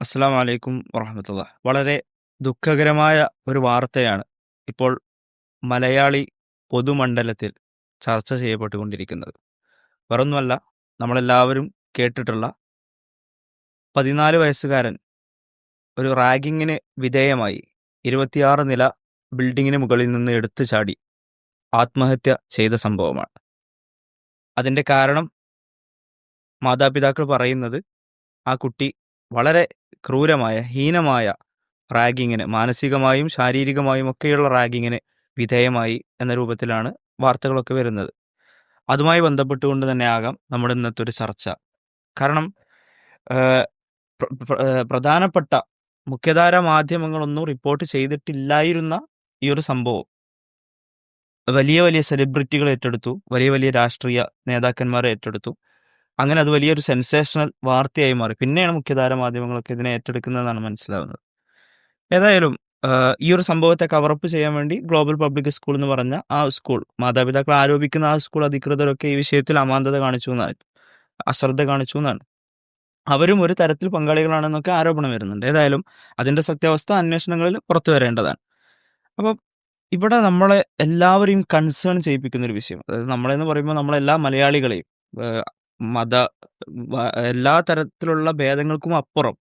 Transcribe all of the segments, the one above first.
അസ്സലാമു വലൈക്കും വറഹമത്തുള്ള. വളരെ ദുഃഖകരമായ ഒരു വാർത്തയാണ് ഇപ്പോൾ മലയാളി പൊതുമണ്ഡലത്തിൽ ചർച്ച ചെയ്യപ്പെട്ടുകൊണ്ടിരിക്കുന്നത്. വേറൊന്നുമല്ല നമ്മളെല്ലാവരും കേട്ടിട്ടുള്ള പതിനാല് വയസ്സുകാരൻ ഒരു റാഗിങ്ങിന് വിധേയമായി ഇരുപത്തിയാറ് നില ബിൽഡിങ്ങിന് മുകളിൽ നിന്ന് എടുത്തു ചാടി ആത്മഹത്യ ചെയ്ത സംഭവമാണ്. അതിന്റെ കാരണം മാതാപിതാക്കൾ പറയുന്നത് ആ കുട്ടി വളരെ ക്രൂരമായ ഹീനമായ റാഗിങ്ങിന് മാനസികമായും ശാരീരികമായും ഒക്കെയുള്ള റാഗിങ്ങിന് വിധേയമായി എന്ന രൂപത്തിലാണ് വാർത്തകളൊക്കെ വരുന്നത്. അതുമായി ബന്ധപ്പെട്ടുകൊണ്ട് തന്നെ ആകാം നമ്മുടെ ഇന്നത്തെ ഒരു ചർച്ച. കാരണം പ്രധാനപ്പെട്ട മുഖ്യധാര മാധ്യമങ്ങളൊന്നും റിപ്പോർട്ട് ചെയ്തിട്ടില്ലായിരുന്ന ഈ ഒരു സംഭവം. വലിയ വലിയ സെലിബ്രിറ്റികൾ ഏറ്റെടുത്തു വലിയ വലിയ രാഷ്ട്രീയ നേതാക്കന്മാരെ ഏറ്റെടുത്തു. അങ്ങനെ അത് വലിയൊരു സെൻസേഷണൽ വാർത്തയായി മാറി. പിന്നെയാണ് മുഖ്യധാര മാധ്യമങ്ങളൊക്കെ ഇതിനെ ഏറ്റെടുക്കുന്നതെന്നാണ് മനസ്സിലാവുന്നത്. ഏതായാലും ഈ ഒരു സംഭവത്തെ കവറപ്പ് ചെയ്യാൻ വേണ്ടി ഗ്ലോബൽ പബ്ലിക് സ്കൂൾ എന്ന് പറഞ്ഞ ആ സ്കൂൾ മാതാപിതാക്കൾ ആരോപിക്കുന്ന ആ സ്കൂൾ അധികൃതരൊക്കെ ഈ വിഷയത്തിൽ അമാന്തത കാണിച്ചു എന്നാണ്. അശ്രദ്ധ കാണിച്ചു എന്നാണ്. അവരും ഒരു തരത്തിൽ പങ്കാളികളാണെന്നൊക്കെ ആരോപണം വരുന്നുണ്ട്. ഏതായാലും അതിന്റെ സത്യാവസ്ഥ അന്വേഷണങ്ങളിൽ പുറത്തു വരേണ്ടതാണ്. അപ്പം ഇവിടെ നമ്മളെ എല്ലാവരെയും കൺസേൺ ചെയ്യിപ്പിക്കുന്ന ഒരു വിഷയം. അതായത് നമ്മളെന്ന് പറയുമ്പോൾ നമ്മളെല്ലാ മലയാളികളെയും മത എല്ലാ തരത്തിലുള്ള ഭേദങ്ങൾക്കും അപ്പുറം.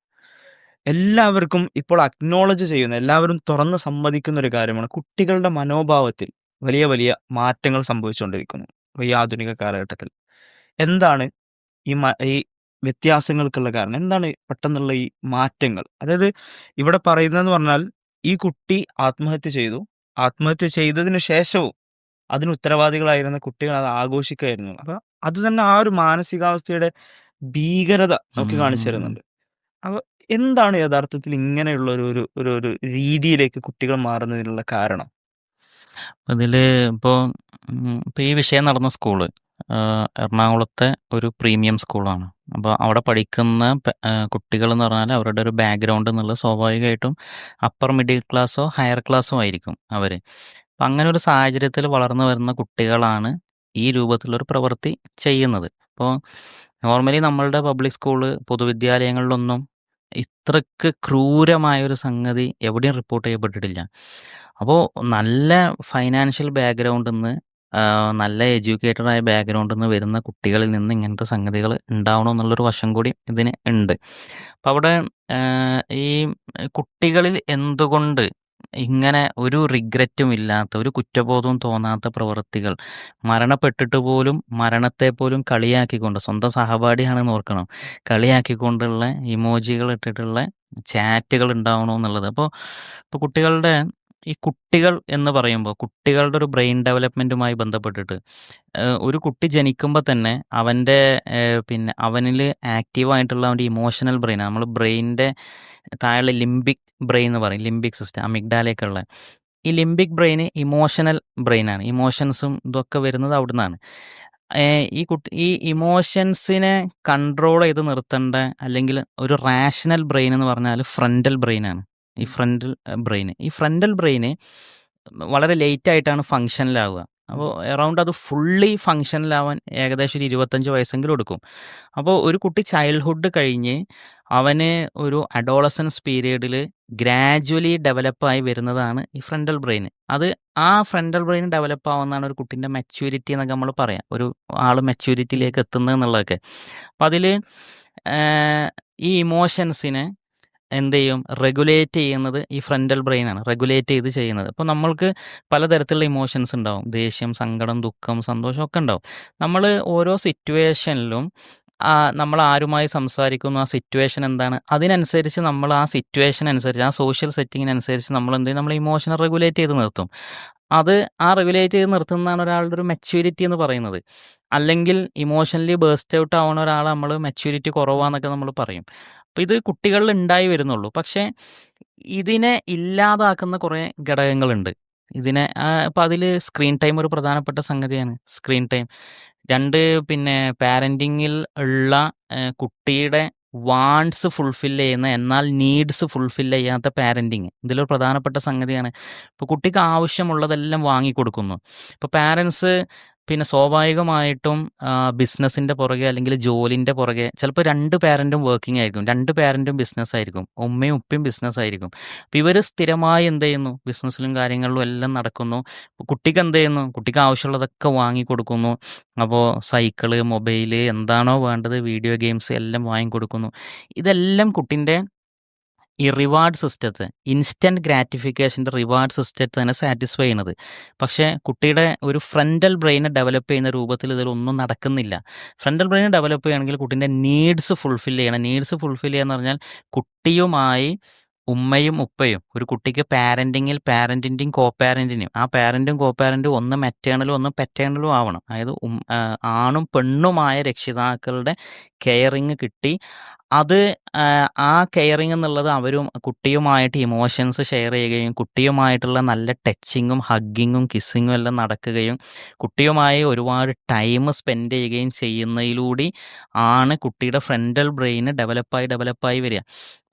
എല്ലാവർക്കും ഇപ്പോൾ അക്നോളജ് ചെയ്യുന്ന എല്ലാവരും തുറന്ന് സമ്മതിക്കുന്ന ഒരു കാര്യമാണ് കുട്ടികളുടെ മനോഭാവത്തിൽ വലിയ വലിയ മാറ്റങ്ങൾ സംഭവിച്ചുകൊണ്ടിരിക്കുന്നു ഈ ആധുനിക കാലഘട്ടത്തിൽ. എന്താണ് ഈ ഈ വ്യത്യാസങ്ങൾക്കുള്ള കാരണം? എന്താണ് പെട്ടെന്നുള്ള ഈ മാറ്റങ്ങൾ? അതായത് ഇവിടെ പറയുന്നതെന്ന് പറഞ്ഞാൽ ഈ കുട്ടി ആത്മഹത്യ ചെയ്തു. ആത്മഹത്യ ചെയ്തതിന് ശേഷവും അതിന് ഉത്തരവാദികളായിരുന്ന കുട്ടികൾ അത് ആഘോഷിക്കുകയായിരുന്നു. അപ്പൊ അത് തന്നെ ആ ഒരു മാനസികാവസ്ഥയുടെ ഭീകരത നമുക്ക് കാണിച്ചു. തരുന്നുണ്ട് അപ്പൊ എന്താണ് യഥാർത്ഥത്തിൽ ഇങ്ങനെയുള്ള ഒരു ഒരു ഒരു ഒരു രീതിയിലേക്ക് കുട്ടികൾ മാറുന്നതിനുള്ള കാരണം അതിൽ ഇപ്പോ ഇപ്പൊ ഈ വിഷയം നടന്ന സ്കൂൾ എറണാകുളത്തെ ഒരു പ്രീമിയം സ്കൂളാണ്. അപ്പോൾ അവിടെ പഠിക്കുന്ന കുട്ടികൾ എന്ന് പറഞ്ഞാൽ അവരുടെ ഒരു ബാക്ക്ഗ്രൗണ്ട് എന്നുള്ളത് സ്വാഭാവികമായിട്ടും അപ്പർ മിഡിൽ ക്ലാസ്സോ ഹയർ ക്ലാസ്സോ ആയിരിക്കും അവർ. അപ്പം അങ്ങനെ ഒരു സാഹചര്യത്തിൽ വളർന്നു വരുന്ന കുട്ടികളാണ് ഈ രൂപത്തിലൊരു പ്രവൃത്തി ചെയ്യുന്നത്. അപ്പോൾ നോർമലി നമ്മളുടെ പബ്ലിക് സ്കൂൾ പൊതുവിദ്യാലയങ്ങളിലൊന്നും ഇത്രക്ക് ക്രൂരമായ ഒരു സംഗതി എവിടെയും റിപ്പോർട്ട് ചെയ്യപ്പെട്ടിട്ടില്ല. അപ്പോൾ നല്ല ഫൈനാൻഷ്യൽ ബാക്ക്ഗ്രൗണ്ടിൽ നിന്ന് നല്ല എഡ്യൂക്കേറ്റഡ് ആയ ബാക്ക്ഗ്രൗണ്ടിൽ നിന്ന് വരുന്ന കുട്ടികളിൽ നിന്ന് ഇങ്ങനത്തെ സംഗതികൾ ഉണ്ടാവണം എന്നുള്ളൊരു വശം കൂടി ഇതിന് ഉണ്ട്. അപ്പോൾ അവിടെ ഈ കുട്ടികളിൽ എന്തുകൊണ്ട് ഇങ്ങനെ ഒരു റിഗ്രറ്റും ഇല്ലാത്ത ഒരു കുറ്റബോധവും തോന്നാത്ത പ്രവൃത്തികൾ മരണപ്പെട്ടിട്ട് പോലും മരണത്തെ പോലും കളിയാക്കിക്കൊണ്ട് സ്വന്തം സഹപാഠിയാണെന്ന് ഓർക്കണം. കളിയാക്കിക്കൊണ്ടുള്ള ഇമോജികൾ ഇട്ടിട്ടുള്ള ചാറ്റുകൾ ഉണ്ടാവണോ എന്നുള്ളത്. അപ്പോൾ ഇപ്പോൾ കുട്ടികളുടെ ഈ കുട്ടികൾ എന്ന് പറയുമ്പോൾ കുട്ടികളുടെ ഒരു ബ്രെയിൻ ഡെവലപ്മെന്റുമായി ബന്ധപ്പെട്ടിട്ട് ഒരു കുട്ടി ജനിക്കുമ്പോൾ തന്നെ അവന്റെ പിന്നെ അവനിൽ ആക്റ്റീവായിട്ടുള്ള അവന്റെ ഇമോഷണൽ ബ്രെയിൻ നമ്മൾ ബ്രെയിനിന്റെ താഴെ ലിംബിക് ബ്രെയിൻ എന്ന് പറയും ലിംബിക് സിസ്റ്റം അമിഗ്ഡാലയൊക്കെ ഉള്ള ഈ ലിംബിക് ബ്രെയിൻ ഇമോഷണൽ ബ്രെയിനാണ്. ഇമോഷൻസും ഇതൊക്കെ വരുന്നത് അവിടുന്നാണ്. നിന്നാണ് ഈ കുട്ടി ഈ ഇമോഷൻസിനെ കൺട്രോൾ ചെയ്ത് നിർത്തേണ്ട അല്ലെങ്കിൽ ഒരു റാഷണൽ ബ്രെയിൻ എന്ന് പറഞ്ഞാൽ ഫ്രണ്ടൽ ബ്രെയിനാണ്. ഈ ഫ്രണ്ടൽ ബ്രെയിൻ ഈ ഫ്രണ്ടൽ ബ്രെയിന് വളരെ ലേറ്റ് ആയിട്ടാണ് ഫങ്ഷനിലാവുക. അപ്പോൾ എറൗണ്ട് അത് ഫുള്ളി ഫങ്ഷനിലാവാൻ ഏകദേശം ഒരു ഇരുപത്തഞ്ച് വയസ്സെങ്കിലും എടുക്കും. അപ്പോൾ ഒരു കുട്ടി ചൈൽഡ്ഹുഡ് കഴിഞ്ഞ് അവന് ഒരു അഡോളസൻസ് പീരീഡിൽ ഗ്രാജുവലി ഡെവലപ്പായി വരുന്നതാണ് ഈ ഫ്രണ്ടൽ ബ്രെയിൻ അത് ആ ഫ്രണ്ടൽ ബ്രെയിൻ ഡെവലപ്പ് ആവുന്നതാണ് ഒരു കുട്ടീന്റെ മെച്യൂരിറ്റി എന്നൊക്കെ നമ്മൾ പറയാം. ഒരു ആൾ മെച്യൂരിറ്റിയിലേക്ക് എത്തുന്നത് എന്നുള്ളതൊക്കെ. അപ്പം അതിൽ ഈ ഇമോഷൻസിനെ എന്ത് ചെയ്യും? റെഗുലേറ്റ് ചെയ്യുന്നത് ഈ ഫ്രണ്ടൽ ബ്രെയിനാണ് റെഗുലേറ്റ് ചെയ്ത് ചെയ്യുന്നത്. അപ്പോൾ നമ്മൾക്ക് പലതരത്തിലുള്ള ഇമോഷൻസ് ഉണ്ടാവും. ദേഷ്യം സങ്കടം ദുഃഖം സന്തോഷം ഒക്കെ ഉണ്ടാവും. നമ്മൾ ഓരോ സിറ്റുവേഷനിലും നമ്മൾ ആരുമായി സംസാരിക്കുന്നു ആ സിറ്റുവേഷൻ എന്താണ്? അതിനനുസരിച്ച് നമ്മൾ ആ സിറ്റുവേഷൻ അനുസരിച്ച് ആ സോഷ്യൽ സെറ്റിങ്ങിനനുസരിച്ച് നമ്മൾ എന്ത് ചെയ്യും? നമ്മൾ ഇമോഷനെ റെഗുലേറ്റ് ചെയ്ത് നിർത്തും. അത് ആ റെഗുലേറ്റ് ചെയ്ത് നിർത്തുന്നതാണ് ഒരാളുടെ ഒരു മെച്യൂരിറ്റി എന്ന് പറയുന്നത്. അല്ലെങ്കിൽ ഇമോഷണലി ബേസ്റ്റ് ഔട്ട് ആവുന്ന ഒരാൾ നമ്മൾ മെച്യൂരിറ്റി കുറവാന്നൊക്കെ നമ്മൾ പറയും. അപ്പോൾ ഇത് കുട്ടികളിൽ ഉണ്ടായി വരുന്നുള്ളൂ. പക്ഷേ ഇതിനെ ഇല്ലാതാക്കുന്ന കുറേ ഘടകങ്ങളുണ്ട്. ഇതിനെ അപ്പം അതിൽ സ്ക്രീൻ ടൈം ഒരു പ്രധാനപ്പെട്ട സംഗതിയാണ്. സ്ക്രീൻ ടൈം രണ്ട് പിന്നെ പാരന്റിങ്ങിൽ ഉള്ള കുട്ടിയുടെ വാണ്ട്സ് ഫുൾഫിൽ ചെയ്യുന്ന എന്നാൽ നീഡ്സ് ഫുൾഫിൽ ചെയ്യാത്ത പാരന്റിങ് ഇതിലൊരു പ്രധാനപ്പെട്ട സംഗതിയാണ്. ഇപ്പോൾ കുട്ടിക്ക് ആവശ്യമുള്ളതെല്ലാം വാങ്ങിക്കൊടുക്കുന്നു. ഇപ്പോൾ പാരൻസ് പിന്നെ സ്വാഭാവികമായിട്ടും ബിസിനസ്സിന്റെ പുറകെ അല്ലെങ്കിൽ ജോലിന്റെ പുറകെ ചിലപ്പോൾ 2 പേരന്റും വർക്കിംഗ് ആയിരിക്കും. രണ്ട് പേരന്റും ബിസിനസ് ആയിരിക്കും. ഉമ്മയും ഉപ്പയും ബിസിനസ് ആയിരിക്കും. അപ്പോൾ ഇവർ സ്ഥിരമായി എന്ത് ചെയ്യുന്നു? ബിസിനസ്സിലും കാര്യങ്ങളിലും എല്ലാം നടക്കുന്നു. കുട്ടിക്ക് എന്ത് ചെയ്യുന്നു? കുട്ടിക്ക് ആവശ്യമുള്ളതൊക്കെ വാങ്ങിക്കൊടുക്കുന്നു. അപ്പോൾ സൈക്കിൾ, മൊബൈൽ എന്താണോ വേണ്ടത് വീഡിയോ ഗെയിംസ് എല്ലാം വാങ്ങിക്കൊടുക്കുന്നു. ഇതെല്ലാം കുട്ടിന്റെ ഈ റിവാർഡ് സിസ്റ്റത്തെ ഇൻസ്റ്റന്റ് ഗ്രാറ്റിഫിക്കേഷന്റെ റിവാർഡ് സിസ്റ്റത്തെ തന്നെ സാറ്റിസ്ഫൈ ചെയ്യുന്നത് പക്ഷേ കുട്ടിയുടെ ഒരു ഫ്രണ്ടൽ ബ്രെയിനെ ഡെവലപ്പ് ചെയ്യുന്ന രൂപത്തിൽ ഇതിലൊന്നും നടക്കുന്നില്ല. ഫ്രണ്ടൽ ബ്രെയിനെ ഡെവലപ്പ് ചെയ്യണമെങ്കിൽ കുട്ടീന്റെ നീഡ്സ് ഫുൾഫിൽ ചെയ്യണം. നീഡ്സ് ഫുൾഫിൽ ചെയ്യുക എന്ന് പറഞ്ഞാൽ കുട്ടിയുമായി ഉമ്മയും ഉപ്പയും ഒരു കുട്ടിക്ക് പാരന്റിങ്ങിൽ പാരന്റിന്റെയും കോ പാരന്റിനെയും ആ പാരന്റും കോ പാരന്റും ഒന്ന് മെറ്റേണലും ഒന്ന് പെറ്റേണലും ആവണം. അതായത് ആണും പെണ്ണുമായ രക്ഷിതാക്കളുടെ കെയറിങ് കിട്ടി അത് ആ കെയറിങ് എന്നുള്ളത് അവരും കുട്ടിയുമായിട്ട് ഇമോഷൻസ് ഷെയർ ചെയ്യുകയും കുട്ടിയുമായിട്ടുള്ള നല്ല ടച്ചിങ്ങും ഹഗ്ഗിങ്ങും കിസ്സിങ്ങും എല്ലാം നടക്കുകയും കുട്ടിയുമായി ഒരുപാട് ടൈം സ്പെൻഡ് ചെയ്യുകയും ചെയ്യുന്നതിലൂടെ ആണ് കുട്ടിയുടെ ഫ്രണ്ടൽ ബ്രെയിന് ഡെവലപ്പായി ഡെവലപ്പായി വരിക.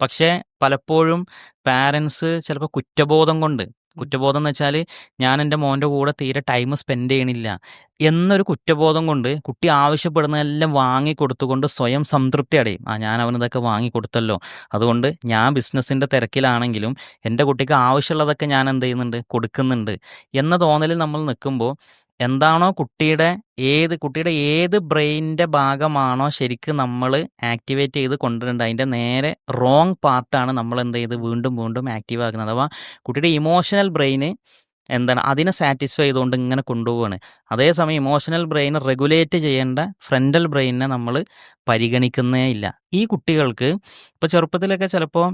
പക്ഷേ പലപ്പോഴും പാരൻസ് ചിലപ്പോൾ കുറ്റബോധം കൊണ്ട് കുറ്റബോധം എന്ന് വെച്ചാൽ ഞാൻ എന്റെ മോന്റെ കൂടെ തീരെ ടൈം സ്പെൻഡ് ചെയ്യണില്ല എന്നൊരു കുറ്റബോധം കൊണ്ട് കുട്ടി ആവശ്യപ്പെടുന്നതെല്ലാം വാങ്ങിക്കൊടുത്തുകൊണ്ട് സ്വയം സംതൃപ്തി അടയും. ആ ഞാൻ അവനതൊക്കെ വാങ്ങി കൊടുത്തല്ലോ അതുകൊണ്ട് ഞാൻ ബിസിനസ്സിന്റെ തിരക്കിലാണെങ്കിലും എന്റെ കുട്ടിക്ക് ആവശ്യമുള്ളതൊക്കെ ഞാൻ എന്ത് ചെയ്യുന്നുണ്ട്? കൊടുക്കുന്നുണ്ട് എന്ന തോന്നലിൽ നമ്മൾ നിൽക്കുമ്പോൾ എന്താണോ കുട്ടിയുടെ ഏത് കുട്ടിയുടെ ഏത് ബ്രെയിനിന്റെ ഭാഗമാണോ ശരിക്കും നമ്മൾ ആക്ടിവേറ്റ് ചെയ്ത് കൊണ്ടുവരേണ്ടത് അതിന്റെ നേരെ റോങ് പാർട്ടാണ് നമ്മൾ എന്ത് ചെയ്ത് വീണ്ടും വീണ്ടും ആക്റ്റീവ് ആക്കുന്നത്. അഥവാ കുട്ടിയുടെ ഇമോഷണൽ ബ്രെയിന് എന്താണ് അതിനെ സാറ്റിസ്ഫൈ ചെയ്തുകൊണ്ട് ഇങ്ങനെ കൊണ്ടുപോവാണ്. അതേസമയം ഇമോഷണൽ ബ്രെയിൻ റെഗുലേറ്റ് ചെയ്യേണ്ട ഫ്രണ്ടൽ ബ്രെയിനിനെ നമ്മൾ പരിഗണിക്കുന്നേ ഇല്ല. ഈ കുട്ടികൾക്ക് ഇപ്പോൾ ചെറുപ്പത്തിലൊക്കെ ചിലപ്പോൾ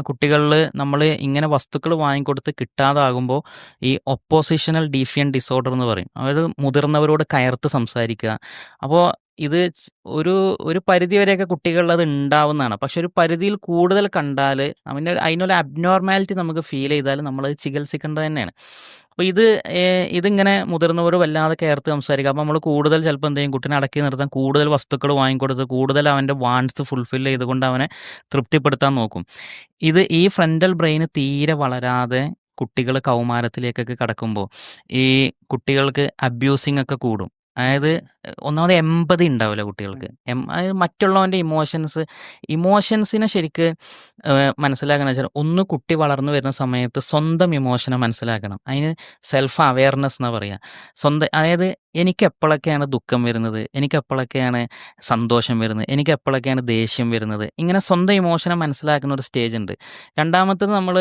കുട്ടികളിൽ നമ്മൾ ഇങ്ങനെ വസ്തുക്കൾ വാങ്ങിക്കൊടുത്ത് കിട്ടാതാകുമ്പോൾ ഈ ഒപ്പോസിഷണൽ ഡീഫിയൻ ഡിസോർഡർ എന്ന് പറയും. അതായത് മുതിർന്നവരോട് കയർത്ത് സംസാരിക്കുക. അപ്പോൾ ഇത് ഒരു ഒരു പരിധി വരെയൊക്കെ കുട്ടികളിൽ അത് ഉണ്ടാവുന്നതാണ്. പക്ഷെ ഒരു പരിധിയിൽ കൂടുതൽ കണ്ടാൽ അവന്റെ അതിനൊരു അബ്നോർമാലിറ്റി നമുക്ക് ഫീൽ ചെയ്താൽ നമ്മൾ നമ്മളത് ചികിത്സിക്കേണ്ടത് തന്നെയാണ്. അപ്പോൾ ഇത് ഇതിങ്ങനെ മുതിർന്നവർ വല്ലാതെ കയർത്ത് സംസാരിക്കുക. അപ്പോൾ നമ്മൾ കൂടുതൽ ചിലപ്പോൾ എന്ത് ചെയ്യും? കുട്ടീനെ അടക്കി നിർത്താൻ കൂടുതൽ വസ്തുക്കൾ വാങ്ങിക്കൊടുത്ത് കൂടുതൽ അവന്റെ വാണ്ട്സ് ഫുൾഫിൽ ചെയ്തുകൊണ്ട് അവനെ തൃപ്തിപ്പെടുത്താൻ നോക്കും. ഇത് ഈ ഫ്രണ്ടൽ ബ്രെയിൻ തീരെ വളരാതെ കുട്ടികൾ കൗമാരത്തിലേക്കൊക്കെ കടക്കുമ്പോൾ ഈ കുട്ടികൾക്ക് അബ്യൂസിങ് ഒക്കെ കൂടും. അതായത് ഒന്നാമത് എമ്പതി ഉണ്ടാവില്ല കുട്ടികൾക്ക്. മറ്റുള്ളവന്റെ ഇമോഷൻസ് ഇമോഷൻസിനെ ശരിക്ക് മനസ്സിലാക്കണം വെച്ചാൽ ഒന്ന് കുട്ടി വളർന്നു വരുന്ന സമയത്ത് സ്വന്തം ഇമോഷനെ മനസ്സിലാക്കണം. അതിന് സെൽഫ് അവെയർനെസ് എന്നാ പറയുക. സ്വന്തം അതായത് എനിക്ക് എപ്പോഴൊക്കെയാണ് ദുഃഖം വരുന്നത്? എനിക്ക് എപ്പോഴൊക്കെയാണ് സന്തോഷം വരുന്നത്? എനിക്ക് എപ്പോഴൊക്കെയാണ് ദേഷ്യം വരുന്നത്? ഇങ്ങനെ സ്വന്തം ഇമോഷനെ മനസ്സിലാക്കുന്ന ഒരു സ്റ്റേജ് ഉണ്ട്. രണ്ടാമത്തത് നമ്മൾ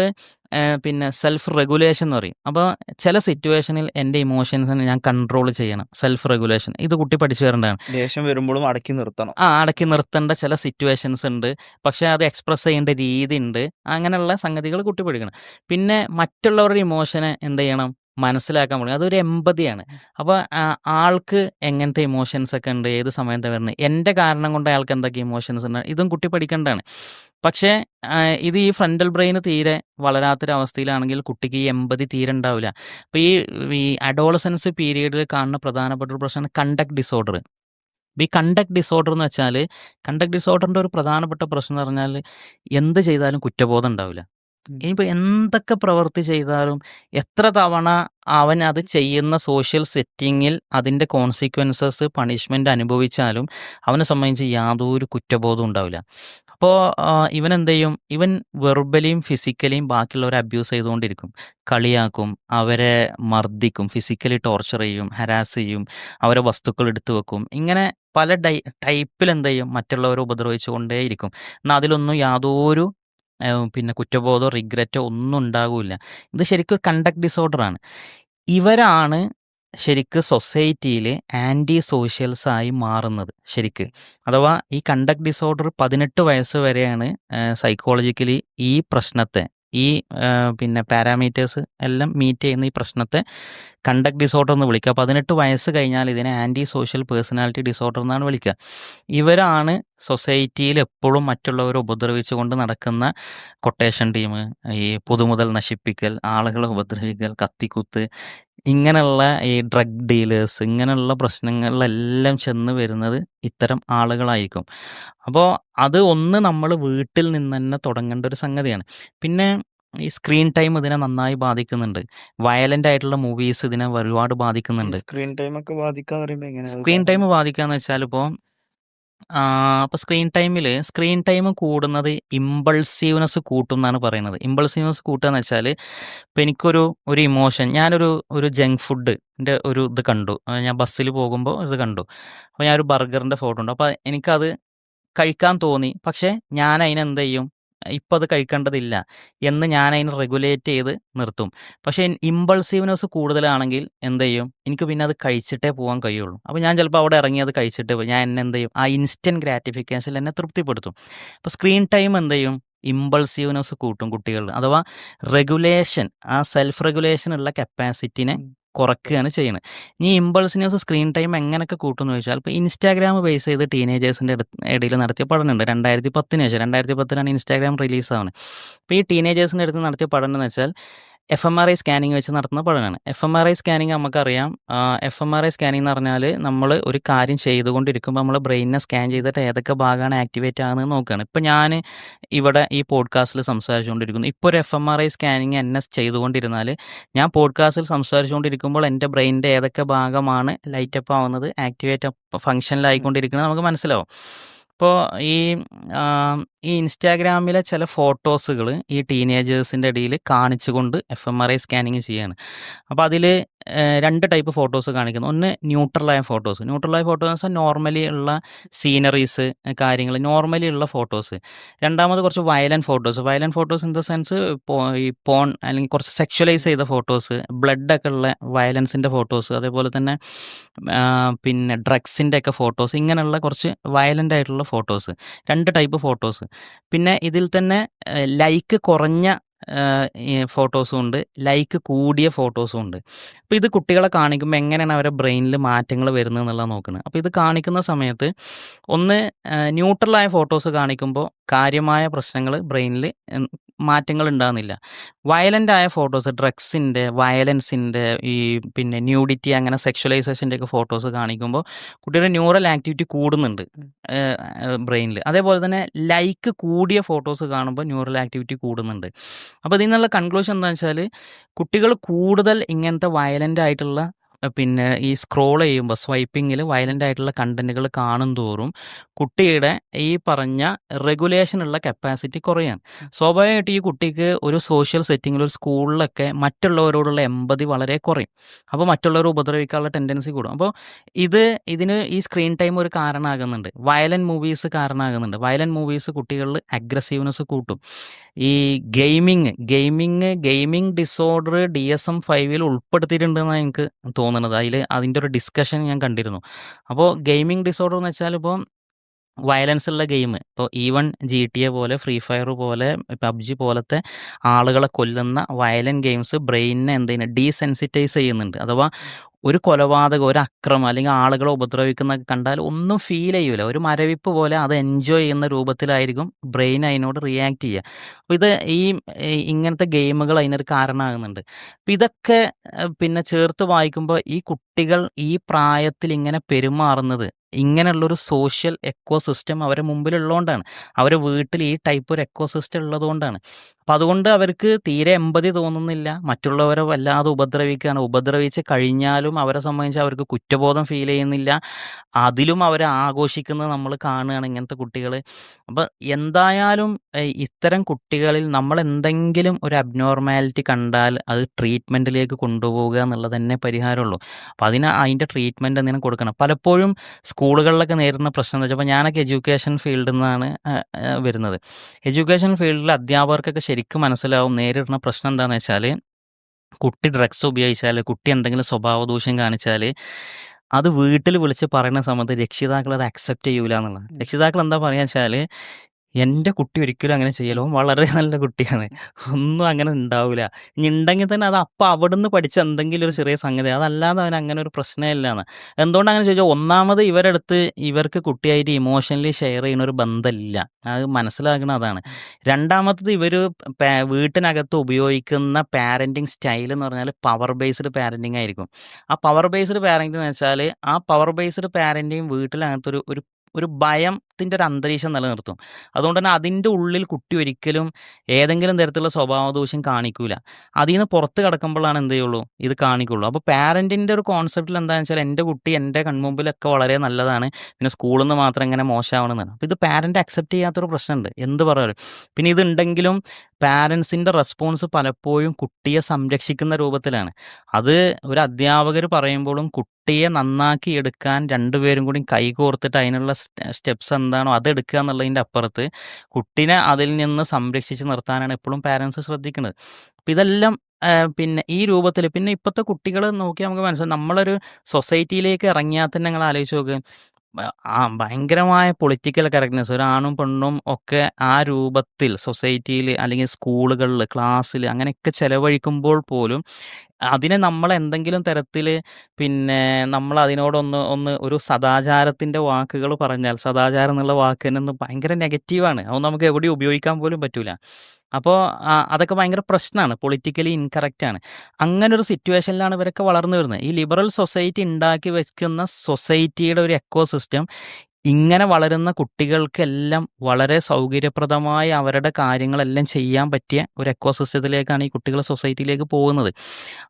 പിന്നെ സെൽഫ് റെഗുലേഷൻ എന്ന് പറയും. അപ്പോൾ ചില സിറ്റുവേഷനിൽ എന്റെ ഇമോഷൻസിനെ ഞാൻ കൺട്രോൾ ചെയ്യണം. Self regulation. ഇത് കുട്ടി പഠിച്ചു വരേണ്ടതാണ്. ദേഷ്യം വരുമ്പോഴും അടക്കി നിർത്തണം. ആ അടക്കി നിർത്തേണ്ട ചില സിറ്റുവേഷൻസ് ഉണ്ട്. പക്ഷെ അത് എക്സ്പ്രസ് ചെയ്യേണ്ട രീതി ഉണ്ട്. അങ്ങനെയുള്ള സംഗതികൾ കുട്ടി പഠിക്കണം. പിന്നെ മറ്റുള്ളവരുടെ ഇമോഷനെ എന്ത് ചെയ്യണം? മനസ്സിലാക്കാൻ പഠിക്കണം. അതൊരു എമ്പതിയാണ്. അപ്പോൾ ആൾക്ക് എങ്ങനത്തെ ഇമോഷൻസ് ഒക്കെ ഉണ്ട്? ഏത് സമയത്ത് വരുന്നത്? എന്റെ കാരണം കൊണ്ട് അയാൾക്ക് എന്തൊക്കെ ഇമോഷൻസ് ഉണ്ട്? ഇതും കുട്ടി പഠിക്കേണ്ടതാണ്. പക്ഷേ ഇത് ഈ ഫ്രണ്ടൽ ബ്രെയിൻ തീരെ വളരാത്തൊരവസ്ഥയിലാണെങ്കിൽ കുട്ടിക്ക് ഈ എമ്പതി തീരെ ഉണ്ടാവില്ല. അപ്പോൾ ഈ ഈ അഡോളസൻസ് പീരീഡിൽ കാണുന്ന പ്രധാനപ്പെട്ട ഒരു പ്രശ്നമാണ് കണ്ടക്ട് ഡിസോർഡർ. ഈ കണ്ടക്ട് ഡിസോർഡർ എന്ന് വെച്ചാൽ കണ്ടക്ട് ഡിസോർഡറിന്റെ ഒരു പ്രധാനപ്പെട്ട പ്രശ്നം എന്ന് പറഞ്ഞാൽ എന്ത് ചെയ്താലും കുറ്റബോധം ഉണ്ടാവില്ല. ഇനിയിപ്പോൾ എന്തൊക്കെ പ്രവൃത്തി ചെയ്താലും എത്ര തവണ അവൻ അത് ചെയ്യുന്ന സോഷ്യൽ സെറ്റിങ്ങിൽ അതിന്റെ കോൺസിക്വൻസസ് പണിഷ്മെന്റ് അനുഭവിച്ചാലും അവനെ സംബന്ധിച്ച് യാതൊരു കുറ്റബോധവും ഉണ്ടാവില്ല. അപ്പോൾ ഇവൻ എന്ത് ചെയ്യും? ഇവൻ വെർബലിയും ഫിസിക്കലിയും ബാക്കിയുള്ളവരെ അബ്യൂസ് ചെയ്തുകൊണ്ടിരിക്കും. കളിയാക്കും, അവരെ മർദ്ദിക്കും, ഫിസിക്കലി ടോർച്ചർ ചെയ്യും, ഹരാസ് ചെയ്യും, അവരെ വസ്തുക്കൾ എടുത്തു വെക്കും. ഇങ്ങനെ പല ടൈ ടൈപ്പിൽ എന്ത് ചെയ്യും? മറ്റുള്ളവരെ ഉപദ്രവിച്ചുകൊണ്ടേയിരിക്കും എന്നാൽ അതിലൊന്നും യാതൊരു പിന്നെ കുറ്റബോധമോ റിഗ്രറ്റോ ഒന്നും ഉണ്ടാകില്ല. ഇത് ശരിക്കും കണ്ടക്ട് ഡിസോർഡറാണ്. ഇവരാണ് ശരിക്ക് സൊസൈറ്റിയിൽ ആന്റി സോഷ്യൽസായി മാറുന്നത് ശരിക്ക്. അഥവാ ഈ കണ്ടക്ട് ഡിസോർഡർ 18 വയസ്സ് വരെയാണ് സൈക്കോളജിക്കലി ഈ പ്രശ്നത്തെ ഈ പിന്നെ പാരാമീറ്റേഴ്സ് എല്ലാം മീറ്റ് ചെയ്യുന്ന ഈ പ്രശ്നത്തെ കണ്ടക്ട് ഡിസോർഡർ എന്ന് വിളിക്കുക. 18 വയസ്സ് കഴിഞ്ഞാൽ ഇതിനെ ആന്റി സോഷ്യൽ പേഴ്സണാലിറ്റി ഡിസോർഡർ എന്നാണ് വിളിക്കുക. ഇവരാണ് സൊസൈറ്റിയിൽ എപ്പോഴും മറ്റുള്ളവരെ ഉപദ്രവിച്ചുകൊണ്ട് നടക്കുന്ന കൊട്ടേഷൻ ടീം, ഈ പുതുമുതൽ നശിപ്പിക്കൽ, ആളുകളെ ഉപദ്രവിക്കൽ, കത്തിക്കുത്ത് ഇങ്ങനെയുള്ള ഈ ഡ്രഗ് ഡീലേഴ്സ് ഇങ്ങനെയുള്ള പ്രശ്നങ്ങളിലെല്ലാം ചെന്ന് വരുന്നത് ഇത്തരം ആളുകളായിരിക്കും. അപ്പോൾ അത് ഒന്ന് നമ്മൾ വീട്ടിൽ നിന്ന് തന്നെ തുടങ്ങേണ്ട ഒരു സംഗതിയാണ്. പിന്നെ ഈ സ്ക്രീൻ ടൈം ഇതിനെ നന്നായി ബാധിക്കുന്നുണ്ട്. വയലന്റ് ആയിട്ടുള്ള മൂവീസ് ഇതിനെ ഒരുപാട് ബാധിക്കുന്നുണ്ട്. സ്ക്രീൻ ടൈം ബാധിക്കാന്ന് എങ്ങനെയാ അത് സ്ക്രീൻ ടൈം ബാധിക്കാന്ന് വെച്ചാൽ വെച്ചാലിപ്പോ ഇപ്പൊ സ്ക്രീൻ ടൈമിൽ സ്ക്രീൻ ടൈം കൂടുന്നത് ഇമ്പൾസീവ്നെസ് കൂട്ടുംന്നാണ് പറയുന്നത്. ഇമ്പൾസീവ്നെസ് കൂട്ടാന്ന് വെച്ചാൽ ഇപ്പൊ എനിക്കൊരു ഒരു ഇമോഷൻ ഞാനൊരു ഒരു ജങ്ക് ഫുഡിന്റെ ഒരു ഇത് കണ്ടു. ഞാൻ ബസ്സിൽ പോകുമ്പോൾ ഇത് കണ്ടു. അപ്പൊ ഞാനൊരു ബർഗറിന്റെ ഫോട്ടോ കണ്ടു. അപ്പോൾ എനിക്കത് കഴിക്കാൻ തോന്നി. പക്ഷേ ഞാൻ അയിനെന്തെയ്യും ഇപ്പൊ അത് കഴിക്കേണ്ടതില്ല എന്ന് ഞാൻ അതിന് റെഗുലേറ്റ് ചെയ്ത് നിർത്തും. പക്ഷേ ഇമ്പൾസീവ്നെസ് കൂടുതലാണെങ്കിൽ എന്ത് ചെയ്യും എനിക്ക് പിന്നെ അത് കഴിച്ചിട്ടേ പോകാൻ കഴിയുള്ളൂ. അപ്പോൾ ഞാൻ ചിലപ്പോൾ അവിടെ ഇറങ്ങി അത് കഴിച്ചിട്ട്. ഞാൻ എന്നെ എന്ത് ചെയ്യും ആ ഇൻസ്റ്റന്റ് ഗ്രാറ്റിഫിക്കേഷൻ എന്നെ തൃപ്തിപ്പെടുത്തും. അപ്പോൾ സ്ക്രീൻ ടൈം എന്ത് ചെയ്യും ഇമ്പൾസീവ്നെസ് കൂട്ടും കുട്ടികളിൽ അഥവാ റെഗുലേഷൻ ആ സെൽഫ് റെഗുലേഷൻ ഉള്ള കപ്പാസിറ്റിനെ. കുറയ്ക്കുകയാണ് ചെയ്യുന്നത് ഇനി ഇമ്പൾസിനെസ് സ്ക്രീൻ ടൈം എങ്ങനെയൊക്കെ കൂട്ടുമെന്ന് ചോദിച്ചാൽ ഇപ്പോൾ ഇൻസ്റ്റാഗ്രാം ബേസ് ചെയ്ത് ടീനേജേഴ്സിന്റെ ഇടയിൽ നടത്തിയ പഠനമുണ്ട്. 2010 ശേഷം 2010 ഇൻസ്റ്റാഗ്രാം റിലീസ് ആവുന്നത്. അപ്പോൾ ഈ ടീനേജേഴ്സിന്റെ അടുത്ത് നടത്തിയ പഠനം എന്ന് വെച്ചാൽ എഫ്എംആർഐ സ്കാനിങ് വെച്ച് നടത്തുന്ന പഠനമാണ്. F M R I scanning നമുക്കറിയാം F M R I scanning എന്ന് പറഞ്ഞാൽ നമ്മൾ ഒരു കാര്യം ചെയ്തുകൊണ്ടിരിക്കുമ്പോൾ നമ്മൾ ബ്രെയിനിനെ സ്കാൻ ചെയ്തിട്ട് ഏതൊക്കെ ഭാഗമാണ് ആക്ടിവേറ്റ് ആകുന്നത് നോക്കുകയാണ്. ഇപ്പോൾ ഞാൻ ഇവിടെ ഈ പോഡ്കാസ്റ്റിൽ സംസാരിച്ചുകൊണ്ടിരിക്കുന്നു. ഇപ്പോൾ ഒരു F M R I scanning എന്നെ ചെയ്തുകൊണ്ടിരുന്നാൽ ഞാൻ പോഡ്കാസ്റ്റിൽ സംസാരിച്ചുകൊണ്ടിരിക്കുമ്പോൾ എന്റെ ബ്രെയിനിന്റെ ഏതൊക്കെ ഭാഗമാണ് ലൈറ്റപ്പ് ആവുന്നത് ആക്ടിവേറ്റ് ഫംഗ്ഷനിലായിക്കൊണ്ടിരിക്കുന്നത് നമുക്ക് മനസ്സിലാവും. ഇപ്പോ ഈ ഈ ഇൻസ്റ്റാഗ്രാമിലെ ചില ഫോട്ടോസുകൾ ഈ ടീനേജേഴ്സിന്റെ ഇടയിൽ കാണിച്ചുകൊണ്ട് F M R I scanning ചെയ്യാണ്. അപ്പോൾ അതിൽ 2 ടൈപ്പ് ഫോട്ടോസ് കാണിക്കുന്നു. ഒന്ന് ന്യൂട്രലായ ഫോട്ടോസ്. ന്യൂട്രലായ ഫോട്ടോസ് നോർമലി ഉള്ള സീനറീസ് കാര്യങ്ങൾ നോർമലി ഉള്ള ഫോട്ടോസ്. രണ്ടാമത് കുറച്ച് violent photos. Violent photos in the sense ഈ പോൺ അല്ലെങ്കിൽ കുറച്ച് സെക്ഷലൈസ് ചെയ്ത ഫോട്ടോസ്, ബ്ലഡൊക്കെ ഉള്ള വയലൻസിന്റെ ഫോട്ടോസ് അതേപോലെ തന്നെ പിന്നെ ഡ്രഗ്സിന്റെ ഒക്കെ ഫോട്ടോസ് ഇങ്ങനെയുള്ള കുറച്ച് വയലന്റ് ആയിട്ടുള്ള ഫോട്ടോസ്. രണ്ട് ടൈപ്പ് ഫോട്ടോസ്. പിന്നെ ഇതിൽ തന്നെ ലൈക്ക് കുറഞ്ഞ ഫോട്ടോസും ഉണ്ട്. ലൈക്ക് കൂടിയ ഫോട്ടോസും ഉണ്ട്. അപ്പോൾ ഇത് കുട്ടികളെ കാണിക്കുമ്പോൾ എങ്ങനെയാണ് അവരെ ബ്രെയിനിൽ മാറ്റങ്ങൾ വരുന്നത് എന്നുള്ളത് നോക്കുന്നത്. അപ്പോൾ ഇത് കാണിക്കുന്ന സമയത്ത് ഒന്ന് ന്യൂട്രലായ ഫോട്ടോസ് കാണിക്കുമ്പോൾ കാര്യമായ പ്രശ്നങ്ങൾ ബ്രെയിനിൽ ഉം മാറ്റങ്ങൾ ഉണ്ടാകുന്നില്ല. വയലന്റ് ആയ ഫോട്ടോസ് ഡ്രഗ്സിന്റെ വയലൻസിന്റെ ഈ പിന്നെ ന്യൂഡിറ്റി അങ്ങനെ സെക്ഷലൈസേഷന്റെ ഒക്കെ ഫോട്ടോസ് കാണിക്കുമ്പോൾ കുട്ടിയുടെ ന്യൂറൽ ആക്ടിവിറ്റി കൂടുന്നുണ്ട് ബ്രെയിനിൽ അതേപോലെ തന്നെ ലൈക്ക് കൂടിയ ഫോട്ടോസ് കാണുമ്പോൾ ന്യൂറൽ ആക്ടിവിറ്റി കൂടുന്നുണ്ട്. അപ്പോൾ ഇതിൽ നിന്നുള്ള കൺക്ലൂഷൻ എന്താണെന്ന് വെച്ചാൽ കുട്ടികൾ കൂടുതൽ ഇങ്ങനത്തെ വയലന്റ് ആയിട്ടുള്ള പിന്നെ ഈ സ്ക്രോൾ ചെയ്യുമ്പോൾ സ്വൈപ്പിങ്ങിൽ വയലന്റ് ആയിട്ടുള്ള കണ്ടന്റുകൾ കാണുന്തോറും കുട്ടിയുടെ ഈ പറഞ്ഞ റെഗുലേഷനുള്ള കപ്പാസിറ്റി കുറയാണ്. സ്വാഭാവികമായിട്ട് ഈ കുട്ടിക്ക് ഒരു സോഷ്യൽ സെറ്റിങ്ങിൽ ഒരു സ്കൂളിലൊക്കെ മറ്റുള്ളവരോടുള്ള എമ്പതി വളരെ കുറയും. അപ്പോൾ മറ്റുള്ളവരെ ഉപദ്രവിക്കാനുള്ള ടെൻഡൻസി കൂടും. അപ്പോൾ ഇത് ഇതിന് ഈ സ്ക്രീൻ ടൈം ഒരു കാരണമാകുന്നുണ്ട്. വയലന്റ് മൂവീസ് കാരണമാകുന്നുണ്ട്. വയലന്റ് മൂവീസ് കുട്ടികളിൽ അഗ്രസീവ്നെസ് കൂട്ടും. ഈ gaming gaming gaming disorder D S M ഫൈവിൽ ഉൾപ്പെടുത്തിയിട്ടുണ്ടെന്നാണ് എനിക്ക് തോന്നുന്നത്. അതിൽ അതിന്റെ ഒരു ഡിസ്കഷൻ ഞാൻ കണ്ടിരുന്നു. അപ്പോൾ ഗെയിമിംഗ് ഡിസോർഡർ എന്ന് വെച്ചാൽ ഇപ്പൊ വയലൻസ് ഉള്ള ഗെയിം ഇപ്പോൾ ഈവൻ എ പോലെ ഫ്രീ ഫയർ പോലെ പബ്ജി പോലത്തെ ആളുകളെ കൊല്ലുന്ന വയലന്റ് ഗെയിംസ് ബ്രെയിനിനെ എന്ത് ഡീസെൻസിറ്റൈസ് ചെയ്യുന്നുണ്ട്. അഥവാ ഒരു കൊലപാതകം, ഒരു അക്രമം അല്ലെങ്കിൽ ആളുകളെ ഉപദ്രവിക്കുന്ന കണ്ടാൽ ഒന്നും ഫീൽ ചെയ്യൂല. ഒരു മരവിപ്പ് പോലെ അത് എൻജോയ് ചെയ്യുന്ന രൂപത്തിലായിരിക്കും ബ്രെയിൻ അതിനോട് റിയാക്ട് ചെയ്യുക. അപ്പോൾ ഇത് ഈ ഇങ്ങനത്തെ ഗെയിമുകൾ അതിനൊരു കാരണമാകുന്നുണ്ട്. അപ്പം ഇതൊക്കെ പിന്നെ ചേർത്ത് വായിക്കുമ്പോൾ ഈ കുട്ടികൾ ഈ പ്രായത്തിൽ ഇങ്ങനെ പെരുമാറുന്നത് ഇങ്ങനെയുള്ളൊരു സോഷ്യൽ എക്കോ സിസ്റ്റം അവരെ മുമ്പിലുള്ളതുകൊണ്ടാണ്. അവരെ വീട്ടിൽ ഈ ടൈപ്പ് ഒരു എക്കോ സിസ്റ്റം ഉള്ളതുകൊണ്ടാണ്. അപ്പം അതുകൊണ്ട് അവർക്ക് തീരെ എമ്പതി തോന്നുന്നില്ല. മറ്റുള്ളവരെ വല്ലാതെ ഉപദ്രവിക്കുകയാണ്. ഉപദ്രവിച്ച് കഴിഞ്ഞാലും അവരെ സംബന്ധിച്ച് അവർക്ക് കുറ്റബോധം ഫീൽ ചെയ്യുന്നില്ല. അതിലും അവരെ ആഘോഷിക്കുന്നത് നമ്മൾ കാണുകയാണ് ഇങ്ങനത്തെ കുട്ടികൾ. അപ്പം എന്തായാലും ഇത്തരം കുട്ടികളിൽ നമ്മൾ എന്തെങ്കിലും ഒരു അബ്നോർമാലിറ്റി കണ്ടാൽ അത് ട്രീറ്റ്മെന്റിലേക്ക് കൊണ്ടുപോകുക എന്നുള്ളത് തന്നെ പരിഹാരമുള്ളൂ. അപ്പം അതിന് അതിന്റെ ട്രീറ്റ്മെന്റ് എന്തെങ്കിലും കൊടുക്കണം. പലപ്പോഴും സ്കൂളുകളിലൊക്കെ നേരിടുന്ന പ്രശ്നം എന്ന് വെച്ചപ്പോൾ ഞാനൊക്കെ എഡ്യൂക്കേഷൻ ഫീൽഡിൽ നിന്നാണ് വരുന്നത്. എഡ്യൂക്കേഷൻ ഫീൽഡിൽ അധ്യാപകർക്കൊക്കെ ശരിക്കും മനസ്സിലാവും നേരിടുന്ന പ്രശ്നം എന്താണെന്ന് വെച്ചാൽ കുട്ടി ഡ്രഗ്സ് ഉപയോഗിച്ചാൽ കുട്ടി എന്തെങ്കിലും സ്വഭാവ ദൂഷ്യം കാണിച്ചാൽ അത് വീട്ടിൽ വിളിച്ച് പറയുന്ന സമയത്ത് രക്ഷിതാക്കൾ അത് അക്സെപ്റ്റ് ചെയ്യൂല എന്നുള്ളതാണ്. രക്ഷിതാക്കൾ എന്താ പറയുക വെച്ചാൽ എന്റെ കുട്ടി ഒരിക്കലും അങ്ങനെ ചെയ്യലോ വളരെ നല്ല കുട്ടിയാണ്. ഒന്നും അങ്ങനെ ഉണ്ടാവില്ല. ഇനി ഉണ്ടെങ്കിൽ തന്നെ അത് അപ്പം അവിടുന്ന് പഠിച്ച എന്തെങ്കിലും ഒരു ചെറിയ സംഗതി. അതല്ലാതെ അവൻ അങ്ങനെ ഒരു പ്രശ്നമില്ലാണ് ഇല്ലാന്ന്. എന്തുകൊണ്ടാണ് അങ്ങനെ ചോദിച്ചാൽ ഒന്നാമത് ഇവരടുത്ത് ഇവർക്ക് കുട്ടിയായിട്ട് ഇമോഷണലി ഷെയർ ചെയ്യുന്ന ഒരു ബന്ധമില്ല. അത് മനസ്സിലാക്കുന്ന അതാണ്. രണ്ടാമത്തത് ഇവർ വീട്ടിനകത്ത് ഉപയോഗിക്കുന്ന പാരന്റിങ് സ്റ്റൈൽ എന്ന് പറഞ്ഞാൽ പവർ ബേസ്ഡ് പാരന്റിങ് ആയിരിക്കും. ആ പവർ ബേസ്ഡ് പാരന്റിങ് എന്ന് വെച്ചാൽ ആ പവർ ബേസ്ഡ് പാരന്റിങ് വീട്ടിനകത്തൊരു ഒരു ഒരു ഭയം ഭയത്തിന്റെ ഒരു അന്തരീക്ഷം നിലനിർത്തും. അതുകൊണ്ട് തന്നെ അതിന്റെ ഉള്ളിൽ കുട്ടി ഒരിക്കലും ഏതെങ്കിലും തരത്തിലുള്ള സ്വഭാവദോഷം കാണിക്കൂല. അതിൽ നിന്ന് പുറത്ത് കിടക്കുമ്പോഴാണ് എന്ത് ചെയ്യുള്ളൂ? ഇത് കാണിക്കുള്ളൂ. അപ്പോൾ പാരന്റിന്റെ ഒരു കോൺസെപ്റ്റിൽ എന്താണെന്ന് വെച്ചാൽ എന്റെ കുട്ടി എന്റെ കൺമുമ്പിലൊക്കെ വളരെ നല്ലതാണ്. പിന്നെ സ്കൂളിൽ നിന്ന് മാത്രം ഇങ്ങനെ മോശമാവണമെന്നാണ് അപ്പോൾ ഇത് പാരന്റ് അക്സെപ്റ്റ് ചെയ്യാത്തൊരു പ്രശ്നമുണ്ട്. എന്ത് പറയാറ് പിന്നെ ഇതുണ്ടെങ്കിലും പാരൻസിന്റെ റെസ്പോൺസ് പലപ്പോഴും കുട്ടിയെ സംരക്ഷിക്കുന്ന രൂപത്തിലാണ്. അത് ഒരു അധ്യാപകർ പറയുമ്പോഴും കുട്ടിയെ നന്നാക്കി എടുക്കാൻ രണ്ടുപേരും കൂടി കൈകോർത്തിട്ട് അതിനുള്ള സ്റ്റെപ്സ് എന്താണോ അതെടുക്കുക എന്നുള്ളതിന്റെ അപ്പുറത്ത് കുട്ടിനെ അതിൽ നിന്ന് സംരക്ഷിച്ച് നിർത്താനാണ് എപ്പോഴും പാരൻസ് ശ്രദ്ധിക്കുന്നത്. അപ്പം ഇതെല്ലാം പിന്നെ ഈ രൂപത്തിൽ പിന്നെ ഇപ്പോഴത്തെ കുട്ടികൾ നോക്കി നമുക്ക് മനസ്സിലാവും. നമ്മളൊരു സൊസൈറ്റിയിലേക്ക് ഇറങ്ങിയാൽ തന്നെ നിങ്ങൾ ആലോചിച്ച് നോക്ക്. ബ- ആ ഭയങ്കരമായ പൊളിറ്റിക്കൽ കറക്റ്റ്നെസ് ഒരു ആണും പെണ്ണും ഒക്കെ ആ രൂപത്തിൽ സൊസൈറ്റിയിൽ അല്ലെങ്കിൽ സ്കൂളുകളിൽ ക്ലാസ്സിൽ അങ്ങനെയൊക്കെ ചെലവഴിക്കുമ്പോൾ പോലും അതിനെ നമ്മൾ എന്തെങ്കിലും തരത്തിൽ പിന്നെ നമ്മൾ അതിനോടൊന്ന് ഒന്ന് ഒരു സദാചാരത്തിന്റെ വാക്കുകൾ പറഞ്ഞാൽ സദാചാരം എന്നുള്ള വാക്ക് തന്നെ ഭയങ്കര നെഗറ്റീവാണ് അത് നമുക്ക് എവിടെയും ഉപയോഗിക്കാൻ പോലും പറ്റൂല. അപ്പോൾ അതൊക്കെ ഭയങ്കര പ്രശ്നമാണ് പൊളിറ്റിക്കലി ഇൻകറക്റ്റാണ് അങ്ങനെ ഒരു സിറ്റുവേഷനിലാണ് ഇവരൊക്കെ വളർന്നു വരുന്നത്. ഈ ലിബറൽ സൊസൈറ്റി ഉണ്ടാക്കി വെക്കുന്ന സൊസൈറ്റിയുടെ ഒരു എക്കോ സിസ്റ്റം ഇങ്ങനെ വളരുന്ന കുട്ടികൾക്കെല്ലാം വളരെ സൗകര്യപ്രദമായി അവരുടെ കാര്യങ്ങളെല്ലാം ചെയ്യാൻ പറ്റിയ ഒരു എക്കോ സിസ്റ്റത്തിലേക്കാണ് ഈ കുട്ടികൾ സൊസൈറ്റിയിലേക്ക് പോകുന്നത്.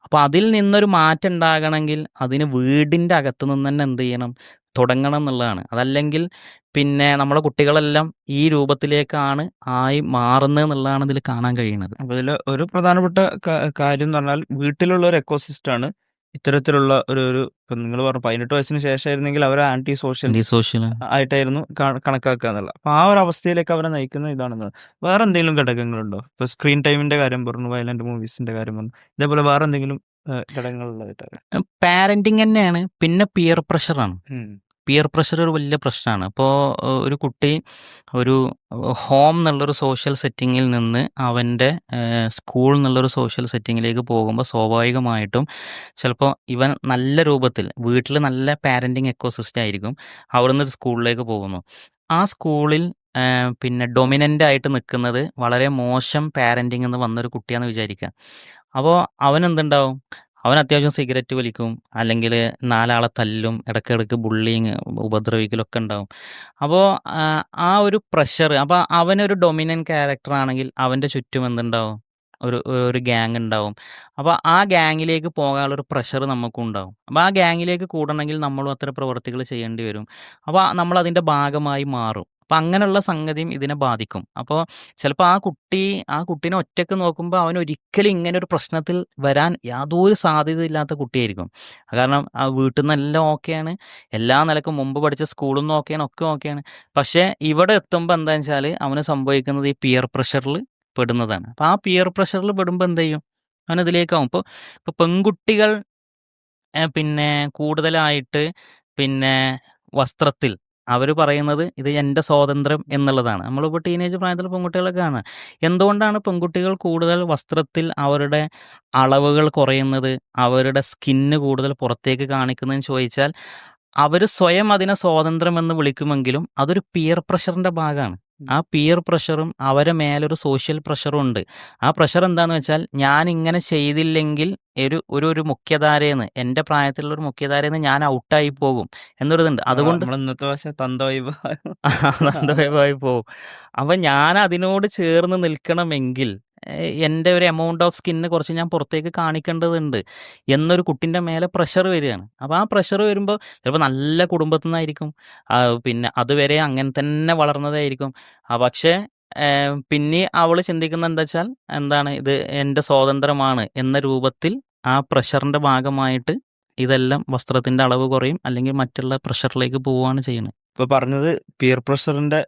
അപ്പോൾ അതിൽ നിന്നൊരു മാറ്റം ഉണ്ടാകണമെങ്കിൽ അതിന് വീടിന്റെ അകത്ത് നിന്ന് തന്നെ എന്ത് ചെയ്യണം? തുടങ്ങണം എന്നുള്ളതാണ്. അതല്ലെങ്കിൽ പിന്നെ നമ്മുടെ കുട്ടികളെല്ലാം ഈ രൂപത്തിലേക്കാണ് ആയി മാറുന്നത് എന്നുള്ളതാണ് ഇതിൽ കാണാൻ കഴിയുന്നത്. അപ്പോൾ ഇതിൽ ഒരു പ്രധാനപ്പെട്ട കാര്യം എന്ന് പറഞ്ഞാൽ വീട്ടിലുള്ള ഒരു എക്കോസിസ്റ്റം ആണ് ഇത്തരത്തിലുള്ള ഒരു ഒരു ഇപ്പം നിങ്ങൾ പറഞ്ഞു പതിനെട്ട് വയസ്സിന് ശേഷമായിരുന്നെങ്കിൽ അവർ ആന്റി സോഷ്യൽ സോഷ്യൽ ആയിട്ടായിരുന്നു കണക്കാക്കുക എന്നുള്ളത്. അപ്പം ആ ഒരു അവസ്ഥയിലേക്ക് അവരെ നയിക്കുന്ന ഇതാണെന്ന്. വേറെ എന്തെങ്കിലും ഘടകങ്ങളുണ്ടോ? ഇപ്പൊ സ്ക്രീൻ ടൈമിന്റെ കാര്യം പറഞ്ഞു വയലന്റ് മൂവീസിന്റെ കാര്യം പറഞ്ഞു. ഇതേപോലെ വേറെ എന്തെങ്കിലും ഘടകങ്ങളുള്ളതായിട്ട് പാരന്റിങ് തന്നെയാണ്. പിന്നെ പിയർ പ്രഷറാണ്. പിയർ പ്രഷർ ഒരു വലിയ പ്രശ്നമാണ് അപ്പോൾ ഒരു കുട്ടി ഒരു ഹോം എന്നുള്ളൊരു സോഷ്യൽ സെറ്റിങ്ങിൽ നിന്ന് അവന്റെ സ്കൂൾ എന്നുള്ളൊരു സോഷ്യൽ സെറ്റിങ്ങിലേക്ക് പോകുമ്പോൾ സ്വാഭാവികമായിട്ടും ചിലപ്പോൾ ഇവൻ നല്ല രൂപത്തിൽ വീട്ടിൽ നല്ല പാരന്റിങ് എക്കോസിസ്റ്റം ആയിരിക്കും അവിടുന്ന് സ്കൂളിലേക്ക് പോകുന്നു. ആ സ്കൂളിൽ പിന്നെ ഡൊമിനന്റ് ആയിട്ട് നിൽക്കുന്നത് വളരെ മോശം പാരന്റിങ് എന്ന് വന്നൊരു കുട്ടിയാണെന്ന് വിചാരിക്കുക. അപ്പോൾ അവൻ എന്തുണ്ടാവും? അവൻ അത്യാവശ്യം സിഗരറ്റ് വലിക്കും. അല്ലെങ്കിൽ നാലാളെ തല്ലും ഇടയ്ക്കിടയ്ക്ക് ബുള്ളിങ് ഉപദ്രവിക്കലൊക്കെ ഉണ്ടാവും. അപ്പോൾ ആ ഒരു പ്രഷർ അപ്പോൾ അവനൊരു ഡൊമിനൻ ക്യാരക്ടർ ആണെങ്കിൽ അവന്റെ ചുറ്റും എന്തുണ്ടാവും? ഒരു ഒരു ഗ്യാങ് ഉണ്ടാവും. അപ്പോൾ ആ ഗ്യാങ്ങിലേക്ക് പോകാനുള്ളൊരു പ്രഷർ നമുക്കും ഉണ്ടാവും. അപ്പോൾ ആ ഗ്യാങ്ങിലേക്ക് കൂടണമെങ്കിൽ നമ്മളും അത്ര പ്രവർത്തികൾ ചെയ്യേണ്ടി വരും. അപ്പോൾ നമ്മൾ അതിന്റെ ഭാഗമായി മാറും. അപ്പോൾ അങ്ങനെയുള്ള സംഗതിയും ഇതിനെ ബാധിക്കും. അപ്പോൾ ചിലപ്പോൾ ആ കുട്ടി ആ കുട്ടീനെ ഒറ്റയ്ക്ക് നോക്കുമ്പോൾ അവൻ ഒരിക്കലും ഇങ്ങനെ ഒരു പ്രശ്നത്തിൽ വരാൻ യാതൊരു സാധ്യത ഇല്ലാത്ത കുട്ടിയായിരിക്കും. കാരണം ആ വീട്ടിൽ നിന്നെല്ലാം ഓക്കെയാണ്. എല്ലാ നിലക്കും മുമ്പ് പഠിച്ച സ്കൂളിൽ നിന്ന് ഓക്കെയാണ് ഒക്കെ ഓക്കെയാണ്. പക്ഷേ ഇവിടെ എത്തുമ്പോൾ എന്താണെന്ന് വെച്ചാൽ അവന് സംഭവിക്കുന്നത് ഈ പിയർ പ്രഷറിൽ പെടുന്നതാണ്. അപ്പോൾ ആ പിയർ പ്രഷറിൽ പെടുമ്പോൾ എന്ത് ചെയ്യും അവൻ ഇതിലേക്കാവും. ഇപ്പോൾ ഇപ്പോൾ പെൺകുട്ടികൾ പിന്നെ കൂടുതലായിട്ട് പിന്നെ വസ്ത്രത്തിൽ അവർ പറയുന്നത് ഇത് എന്റെ സ്വാതന്ത്ര്യം എന്നുള്ളതാണ്. നമ്മളിപ്പോൾ ടീനേജ് പ്രായത്തിൽ പെൺകുട്ടികളൊക്കെ കാണാം എന്തുകൊണ്ടാണ് പെൺകുട്ടികൾ കൂടുതൽ വസ്ത്രത്തിൽ അവരുടെ അളവുകൾ കുറയുന്നത്? അവരുടെ സ്കിന്ന് കൂടുതൽ പുറത്തേക്ക് കാണിക്കുന്നതെന്ന് ചോദിച്ചാൽ അവർ സ്വയം അതിനെ സ്വാതന്ത്ര്യം എന്ന് വിളിക്കുമെങ്കിലും അതൊരു പിയർ പ്രഷറിന്റെ ഭാഗമാണ്. ആ പിയർ പ്രഷറും അവരെ മേലൊരു സോഷ്യൽ പ്രഷറും ഉണ്ട്. ആ പ്രഷർ എന്താന്ന് വെച്ചാൽ ഞാൻ ഇങ്ങനെ ചെയ്തില്ലെങ്കിൽ ഒരു ഒരു ഒരു മുഖ്യധാരയെന്ന് എന്റെ പ്രായത്തിലുള്ള ഒരു മുഖ്യധാരയെന്ന് ഞാൻ ഔട്ടായി പോകും എന്നൊരിതുണ്ട്. അതുകൊണ്ട് ഇന്നത്തെ പോകും. അപ്പം ഞാൻ അതിനോട് ചേർന്ന് നിൽക്കണമെങ്കിൽ എന്റെ ഒരു എമൗണ്ട് ഓഫ് സ്കിന്ന് കുറച്ച് ഞാൻ പുറത്തേക്ക് കാണിക്കേണ്ടതുണ്ട് എന്നൊരു കുട്ടിന്റെ മേലെ പ്രഷർ വരികയാണ്. അപ്പോൾ ആ പ്രഷർ വരുമ്പോൾ ചിലപ്പോൾ നല്ല കുടുംബത്തിൽ നിന്നായിരിക്കും. പിന്നെ അതുവരെ അങ്ങനെ തന്നെ വളർന്നതായിരിക്കും. പക്ഷേ പിന്നെ അവൾ ചിന്തിക്കുന്നത് എന്താ വെച്ചാൽ എന്താണ് ഇത് എന്റെ സ്വാതന്ത്ര്യമാണ് എന്ന രൂപത്തിൽ ആ പ്രഷറിന്റെ ഭാഗമായിട്ട് ഇതെല്ലാം വസ്ത്രത്തിന്റെ അളവ് കുറയും അല്ലെങ്കിൽ മറ്റുള്ള പ്രഷറിലേക്ക് പോവുകയാണ് ചെയ്യുന്നത്. ഇപ്പൊ പറഞ്ഞത് പിയർ പ്രഷറിന്റെ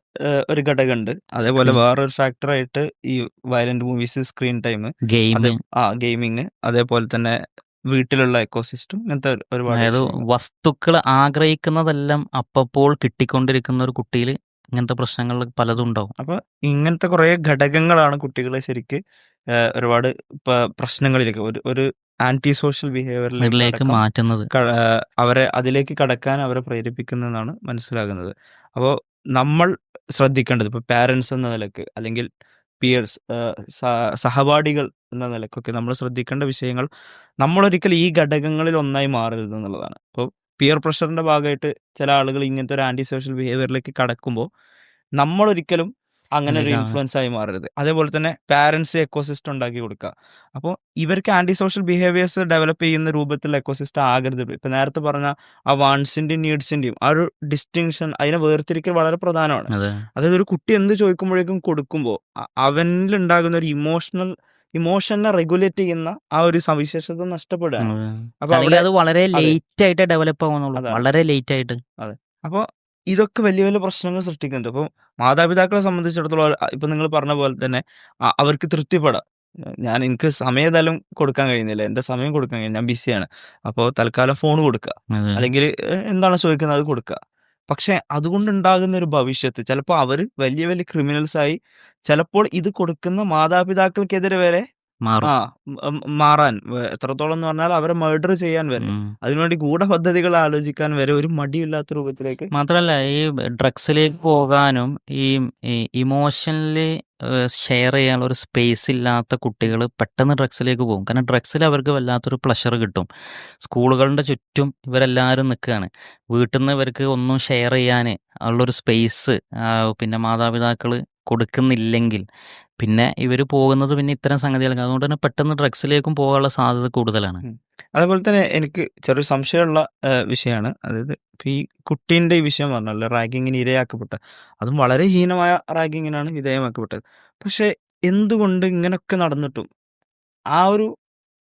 ഒരു ഘടകമുണ്ട് അതേപോലെ വേറൊരു ഫാക്ടറായിട്ട് ഈ വയലന്റ് മൂവീസ് സ്ക്രീൻ ടൈം ആ ഗെയിമിങ് അതേപോലെ തന്നെ വീട്ടിലുള്ള എക്കോസിസ്റ്റം ഇങ്ങനത്തെ ഒരുപാട് അതായത് വസ്തുക്കൾ ആഗ്രഹിക്കുന്നതെല്ലാം അപ്പപ്പോൾ കിട്ടിക്കൊണ്ടിരിക്കുന്ന ഒരു കുട്ടിയിൽ ഇങ്ങനത്തെ പ്രശ്നങ്ങൾ പലതും ഉണ്ടാവും. അപ്പൊ ഇങ്ങനത്തെ കുറെ ഘടകങ്ങളാണ് കുട്ടികളെ ശരിക്ക് ഒരുപാട് പ്രശ്നങ്ങളിലേക്ക് ഒരു ഒരു ആന്റി സോഷ്യൽ ബിഹേവിയറിലേക്ക് മാറ്റുന്നത്. അവരെ അതിലേക്ക് കടക്കാൻ അവരെ പ്രേരിപ്പിക്കുന്നതെന്നാണ് മനസ്സിലാകുന്നത്. അപ്പോൾ നമ്മൾ ശ്രദ്ധിക്കേണ്ടത് ഇപ്പോൾ പാരൻസ് എന്ന നിലയ്ക്ക് അല്ലെങ്കിൽ പിയേഴ്സ് സഹപാഠികൾ എന്ന നിലക്കൊക്കെ നമ്മൾ ശ്രദ്ധിക്കേണ്ട വിഷയങ്ങൾ നമ്മളൊരിക്കലും ഈ ഘടകങ്ങളിൽ ഒന്നായി മാറരുത് എന്നുള്ളതാണ്. അപ്പോൾ പിയർ പ്രഷറിന്റെ ഭാഗമായിട്ട് ചില ആളുകൾ ഇങ്ങനത്തെ ഒരു ആന്റി സോഷ്യൽ ബിഹേവിയറിലേക്ക് കടക്കുമ്പോൾ നമ്മളൊരിക്കലും അങ്ങനെ ഒരു ഇൻഫ്ലുവൻസ് ആയി മാറരുത്. അതേപോലെ തന്നെ പാരന്റ്സ് എക്കോസിസ്റ്റം ഉണ്ടാക്കി കൊടുക്കുക. അപ്പോൾ ഇവർക്ക് ആന്റി സോഷ്യൽ ബിഹേവിയേഴ്സ് ഡെവലപ്പ് ചെയ്യുന്ന രൂപത്തിലുള്ള എക്കോസിസ്റ്റം ആകരുത്. ഇപ്പൊ നേരത്തെ പറഞ്ഞ ആ വാൺസിന്റെയും നീഡ്സിന്റെയും ആ ഒരു ഡിസ്റ്റിങ്ഷൻ അതിനെ വേർതിരിക്കൽ വളരെ പ്രധാനമാണ്. അതായത് ഒരു കുട്ടി എന്ത് ചോദിക്കുമ്പോഴേക്കും കൊടുക്കുമ്പോൾ അവനിൽ ഉണ്ടാകുന്ന ഒരു ഇമോഷണൽ ഇമോഷനെ റെഗുലേറ്റ് ചെയ്യുന്ന ആ ഒരു സവിശേഷത നഷ്ടപ്പെടുകയാണ്. അപ്പൊ അത് വളരെ ലേറ്റ് ആയിട്ട് ഡെവലപ്പ് ആവുന്നുള്ളൂ. വളരെ ലേറ്റ് ആയിട്ട്. അതെ. അപ്പോൾ ഇതൊക്കെ വലിയ വലിയ പ്രശ്നങ്ങൾ സൃഷ്ടിക്കുന്നുണ്ട്. അപ്പോൾ മാതാപിതാക്കളെ സംബന്ധിച്ചിടത്തോളം ഇപ്പം നിങ്ങൾ പറഞ്ഞ പോലെ തന്നെ അ- അവർക്ക് തൃപ്തിപ്പെടാം. ഞാൻ എനിക്ക് സമയം ഏതായാലും കൊടുക്കാൻ കഴിയുന്നില്ല. എന്റെ സമയം കൊടുക്കാൻ കഴിയും. ഞാൻ ബിസിയാണ്. അപ്പോൾ തൽക്കാലം ഫോൺ കൊടുക്കുക. അതെ. അല്ലെങ്കിൽ എന്താണ് ചോദിക്കുന്നത് അത് കൊടുക്കുക. പക്ഷെ അതുകൊണ്ടുണ്ടാകുന്ന ഒരു ഭവിഷ്യത്ത് ചിലപ്പോൾ അവർ വലിയ വലിയ ക്രിമിനൽസ് ആയി ചിലപ്പോൾ ഇത് കൊടുക്കുന്ന മാതാപിതാക്കൾക്കെതിരെ വരെ മാറും. ആ മാറാൻ. എത്രത്തോളം എന്ന് പറഞ്ഞാൽ അവരെ മർഡർ ചെയ്യാൻ വരെ. ഉം. അതിനുവേണ്ടി ഗൂഢപദ്ധതികൾ ആലോചിക്കാൻ വരെ ഒരു മടിയില്ലാത്ത രൂപത്തിലേക്ക് മാത്രല്ല ഈ ഡ്രഗ്സിലേക്ക് പോകാനും ഈ ഇമോഷണലി ഷെയർ ചെയ്യാനുള്ള ഒരു സ്പേസ് ഇല്ലാത്ത കുട്ടികൾ പെട്ടെന്ന് ഡ്രഗ്സിലേക്ക് പോകും. കാരണം ഡ്രഗ്സിൽ അവർക്ക് വല്ലാത്തൊരു പ്ലഷർ കിട്ടും. സ്കൂളുകളുടെ ചുറ്റും ഇവരെല്ലാവരും നിൽക്കുകയാണ്. വീട്ടിൽ നിന്ന് ഇവർക്ക് ഒന്നും ഷെയർ ചെയ്യാൻ ഉള്ളൊരു സ്പേസ് പിന്നെ മാതാപിതാക്കൾ കൊടുക്കുന്നില്ലെങ്കിൽ പിന്നെ ഇവർ പോകുന്നത് പിന്നെ ഇത്തരം സംഗതികൾക്ക് അതുകൊണ്ട് തന്നെ പെട്ടെന്ന് ഡ്രഗ്സിലേക്കും പോകാനുള്ള സാധ്യത കൂടുതലാണ്. അതേപോലെ തന്നെ എനിക്ക് ചെറിയൊരു സംശയമുള്ള വിഷയമാണ്. അതായത് ഈ കുട്ടീന്റെ ഈ വിഷയം പറഞ്ഞല്ലോ റാഗിങ്ങിന് ഇരയാക്കപ്പെട്ട. അതും വളരെ ഹീനമായ റാഗിങ്ങിനാണ് വിധേയമാക്കപ്പെട്ടത്. പക്ഷേ എന്തുകൊണ്ട് ഇങ്ങനെയൊക്കെ നടന്നിട്ടും ആ ഒരു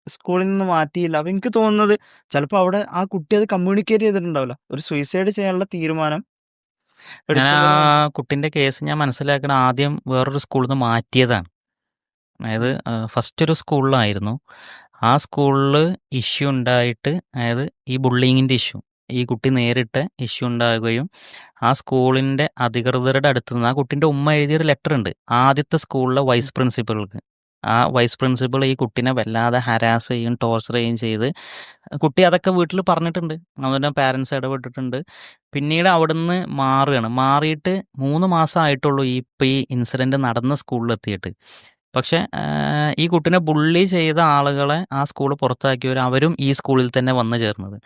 സ്കൂളിൽ നിന്ന് മാറ്റിയില്ല? അപ്പം എനിക്ക് തോന്നുന്നത് ചിലപ്പോൾ അവിടെ ആ കുട്ടി അത് കമ്മ്യൂണിക്കേറ്റ് ചെയ്തിട്ടുണ്ടാവില്ല. ഒരു സൂയിസൈഡ് ചെയ്യാനുള്ള തീരുമാനം ഞാൻ ആ കുട്ടിന്റെ കേസ് ഞാൻ മനസ്സിലാക്കണ ആദ്യം വേറൊരു സ്കൂളിൽ നിന്ന് മാറ്റിയതാണ്. അതായത് ഫസ്റ്റ് ഒരു സ്കൂളിലായിരുന്നു. ആ സ്കൂളിൽ ഇഷ്യൂ ഉണ്ടായിട്ട് അതായത് ഈ ബുള്ളിങ്ങിന്റെ ഇഷ്യൂ ഈ കുട്ടി നേരിട്ട് ഇഷ്യൂ ഉണ്ടാകുകയും ആ സ്കൂളിന്റെ അധികൃതരുടെ അടുത്ത് നിന്ന് ആ കുട്ടീന്റെ ഉമ്മ എഴുതിയൊരു ലെറ്റർ ഉണ്ട് ആദ്യത്തെ സ്കൂളിലെ വൈസ് പ്രിൻസിപ്പൾക്ക്. ആ വൈസ് പ്രിൻസിപ്പൾ ഈ കുട്ടീനെ വല്ലാതെ ഹരാസ് ചെയ്യും ടോർച്ചർ ചെയ്യും ചെയ്ത്. കുട്ടി അതൊക്കെ വീട്ടിൽ പറഞ്ഞിട്ടുണ്ട്. അവരുടെ പാരൻസ് ഇടപെട്ടിട്ടുണ്ട്. പിന്നീട് അവിടുന്ന് മാറുകയാണ്. മാറിയിട്ട് മൂന്ന് മാസം ആയിട്ടുള്ളൂ ഈ ഇപ്പം ഈ ഇൻസിഡന്റ് നടന്ന സ്കൂളിലെത്തിയിട്ട് പക്ഷേ ഈ കുട്ടീനെ ബുള്ളി ചെയ്ത ആളുകളെ ആ സ്കൂൾ പുറത്താക്കിയവർ അവരും ഈ സ്കൂളിൽ തന്നെ വന്നു ചേർന്നത്.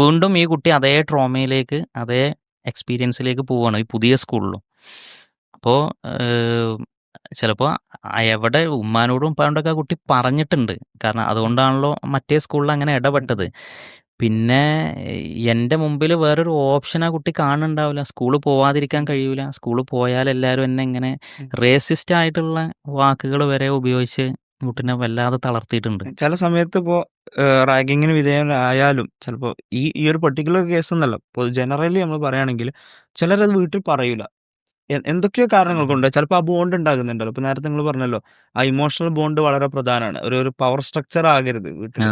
വീണ്ടും ഈ കുട്ടി അതേ ട്രോമയിലേക്ക് അതേ എക്സ്പീരിയൻസിലേക്ക് പോവുകയാണ് ഈ പുതിയ സ്കൂളിലും അപ്പോൾ ചിലപ്പോൾ എവിടെ ഉമ്മാനോടും ഉപ്പാനോടൊക്കെ ആ കുട്ടി പറഞ്ഞിട്ടുണ്ട്. കാരണം അതുകൊണ്ടാണല്ലോ മറ്റേ സ്കൂളിൽ അങ്ങനെ ഇടപെട്ടത്. പിന്നെ എന്റെ മുമ്പിൽ വേറൊരു ഓപ്ഷൻ ആ കുട്ടി കാണുന്നുണ്ടാവില്ല. സ്കൂളിൽ പോവാതിരിക്കാൻ കഴിയൂല. സ്കൂളിൽ പോയാൽ എല്ലാവരും എന്നെ ഇങ്ങനെ റേസിസ്റ്റ് ആയിട്ടുള്ള വാക്കുകൾ വരെ ഉപയോഗിച്ച് കുട്ടിനെ വല്ലാതെ തളർത്തിയിട്ടുണ്ട്. ചില സമയത്ത് ഇപ്പോൾ റാഗിങ്ങിന് വിധേയനായാലും ചിലപ്പോൾ ഈ ഈ ഒരു പെർട്ടിക്കുലർ കേസ് എന്നല്ല ഇപ്പോൾ ജനറലി നമ്മൾ പറയുകയാണെങ്കിൽ ചിലരത് വീട്ടിൽ പറയൂല. എന്തൊക്കെയോ കാരണങ്ങൾ കൊണ്ട് ചിലപ്പോൾ ആ ബോണ്ട് ഉണ്ടാകുന്നുണ്ടല്ലോ. ഇപ്പൊ നേരത്തെ നിങ്ങൾ പറഞ്ഞല്ലോ ആ ഇമോഷണൽ ബോണ്ട് വളരെ പ്രധാനമാണ്. ഒരു ഒരു പവർ സ്ട്രക്ചർ ആകരുത് വീട്ടിൽ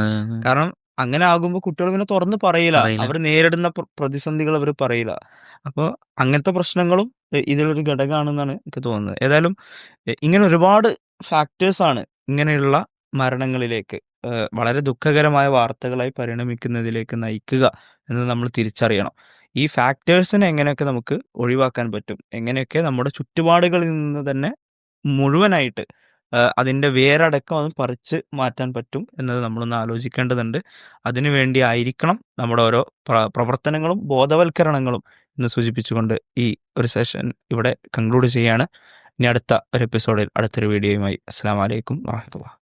കാരണം അങ്ങനെ ആകുമ്പോൾ കുട്ടികൾ പിന്നെ തുറന്ന് പറയില്ല. അവർ നേരിടുന്ന പ്ര- പ്രതിസന്ധികൾ അവർ പറയില്ല. അപ്പോൾ അങ്ങനത്തെ പ്രശ്നങ്ങളും ഇതിലൊരു ഘടകമാണെന്നാണ് എനിക്ക് തോന്നുന്നത്. ഏതായാലും ഇങ്ങനെ ഒരുപാട് ഫാക്ടേഴ്സ് ആണ് ഇങ്ങനെയുള്ള മരണങ്ങളിലേക്ക് വളരെ ദുഃഖകരമായ വാർത്തകളായി പരിണമിക്കുന്നതിലേക്ക് നയിക്കുക എന്ന് നമ്മൾ തിരിച്ചറിയണം. ഈ ഫാക്ടേഴ്സിനെ എങ്ങനെയൊക്കെ നമുക്ക് ഒഴിവാക്കാൻ പറ്റും? എങ്ങനെയൊക്കെ നമ്മുടെ ചുറ്റുപാടുകളിൽ നിന്ന് തന്നെ മുഴുവനായിട്ട് അതിന്റെ വേരടക്കം അത് പറിച്ച് മാറ്റാൻ പറ്റും എന്നത് നമ്മളൊന്ന് ആലോചിക്കേണ്ടതുണ്ട്. അതിനു വേണ്ടി ആയിരിക്കണം നമ്മുടെ ഓരോ പ്രവർത്തനങ്ങളും ബോധവൽക്കരണങ്ങളും എന്ന് സൂചിപ്പിച്ചുകൊണ്ട് ഈ ഒരു സെഷൻ ഇവിടെ കൺക്ലൂഡ് ചെയ്യാണ് ഇനി അടുത്ത ഒരു എപ്പിസോഡിൽ അടുത്തൊരു വീഡിയോയുമായി അസ്സാം വലൈക്കും വാഹത്തുള്ള